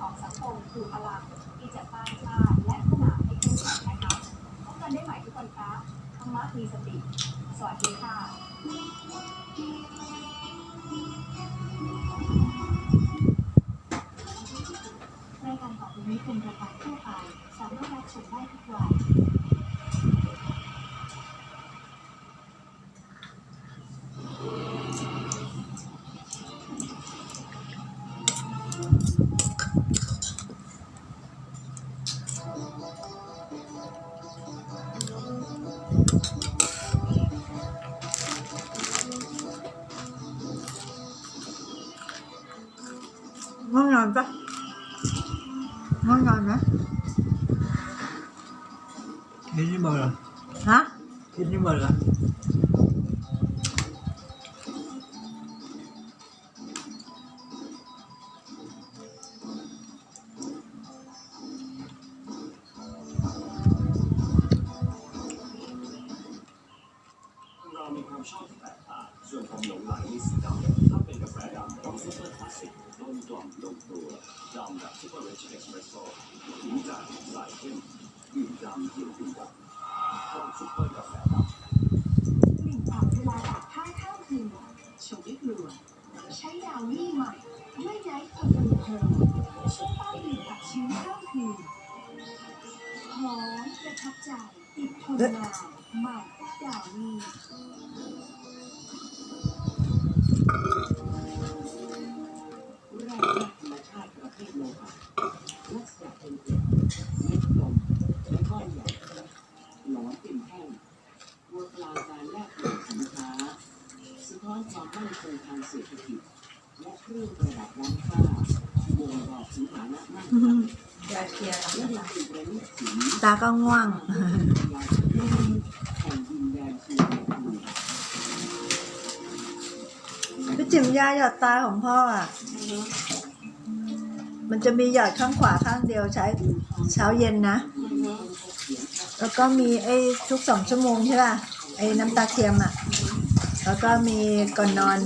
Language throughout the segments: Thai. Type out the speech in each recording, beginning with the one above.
ของสังคมคือพลังที่จะสร้างชาติและขนาดให้เข้มแข็งนะคะพบกันได้ใหม่ทุกคนครับธรรมะมีสติ สวัสดีค่ะรายการต่อไปนี้เป็นรายการทั่วไปสามารถรับชมได้ทุกวัย ง่วงนอนปะง่วงนอนไหม หลงไหลในสีดำถ้าเป็นกาแฟดำต้องซุปเปอร์คลาสสิกต้นกล่อมลงตัวดำแบบซุปเปอร์เรชเอสเปรสโซ่ถึงจะสายเข้มดื่มดำเย็นดื่มดำต้องซุปเปอร์กาแฟดำกลิ่นอ่อนเวลาตากผ้าข้ามคืนชมด้วยกลัวใช้ยาวี่ใหม่ด้วยไนท์คอมเพลเทอร์ช่วยป้องกลิ่นอับชื้นข้ามคืนหอมประทับใจติดทนนานใหม่ยาวี่ ตสินตาก็ง่วง จิ๋มยาหยอดตาของพ่ออะ มันจะมีหยอดข้างขวาข้างเดียวใช้เช้าเย็นนะ แล้วก็มีไอ้ทุกสองชั่วโมงใช่ป่ะ ไอ้น้ำตาเทียมอะ แล้วก็มีก่อนนอน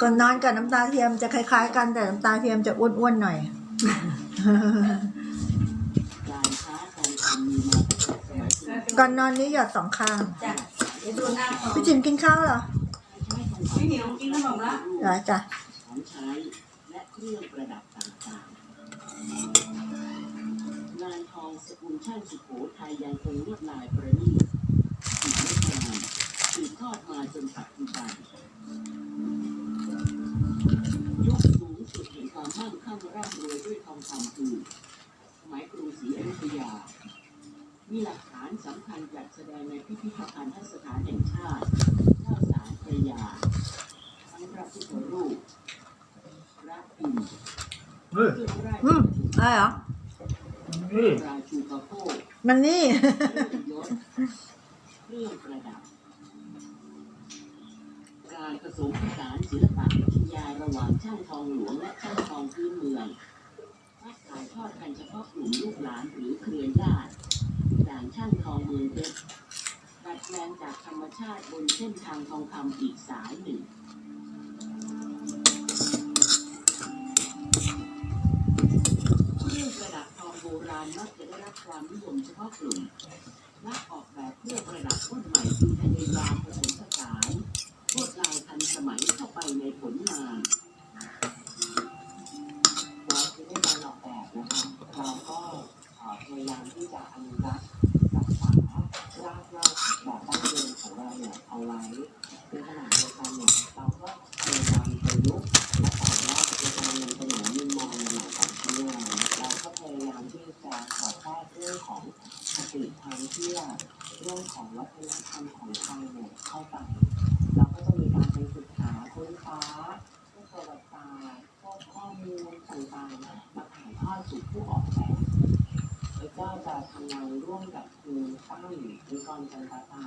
ก่อนนอนกับน้ำตาเทียมจะคล้าย ๆ กันแต่น้ำตาเทียมจะอ้วนๆหน่อยก่อนนอนนี้หยอดสองข้างจ้ะ เดี๋ยวดูหน้าของพี่จิ๋มกินข้าวเหรอพี่เหนียวกินขนมละเหรอจ้ะของใช้และเครื่องประดับต่างๆงานทองสกุลช่างสุโขทัยยังคงลวดลายประณีตอีกไม่นานสืบทอดมาจนปัจจุบันยุคสูงสุดแห่งความมั่งคั่งร่ำรวยด้วยทองคำคือสมัยกรุงศรีอยุธยา มีหลักฐานสำคัญจัดแสดงในพิพิธภัณฑ์สถานแห่งชาติข้าวสารพระยาทั้งพระพุทธรูปพระอินทร์เครื่องราชอืมอะไรเหรอ Ừ ราชูปโภคมันนี่ เครื่องยศเครื่องประดับ การผสมผสานศิลปะวิทยาระหว่างช่างทองหลวงและช่างทองพื้นเมืองถ่ายทอดกันเฉพาะกลุ่มลูกหลานหรือเครือญาติ อย่างช่างทองเมืองเพชรดัดแปลงจากธรรมชาติบนเส้นทางทองคำอีกสายหนึ่งเครื่องประดับทองโบราณมักจะได้รับความนิยมเฉพาะกลุ่มนักออกแบบเครื่องประดับรุ่นใหม่จึงพยายามผสมผสานลวดลายทันสมัยเข้าไปในผลงานเราคือในการออกแบบนะคะเราก็เอ่อพยายามที่จะอนุรักษ์รักษารากเหง้าแบบดั้งเดิมของเราเนี่ยเอาไว้ในขณะเดียวกันเนี่ยเราก็พยายามประยุกต์และต่อยอดในการนำเสนอมุมมองใหม่ๆของชิ้นงาเราก็พยายามที่จะสอดแทรกเรื่องของสติความเชื่อเรื่องของวัฒนธรรมของไทยเนี่ยเข้าไปเราก็จะมีการไปศึกษาค้นคว้าพวกประวัติศาสตร์ข้อมูลต่างๆมาถ่ายทอดสู่ผู้ออกแบบ ก็จะทำงานร่วมกับคุณตั้งหรือกรจันตาตา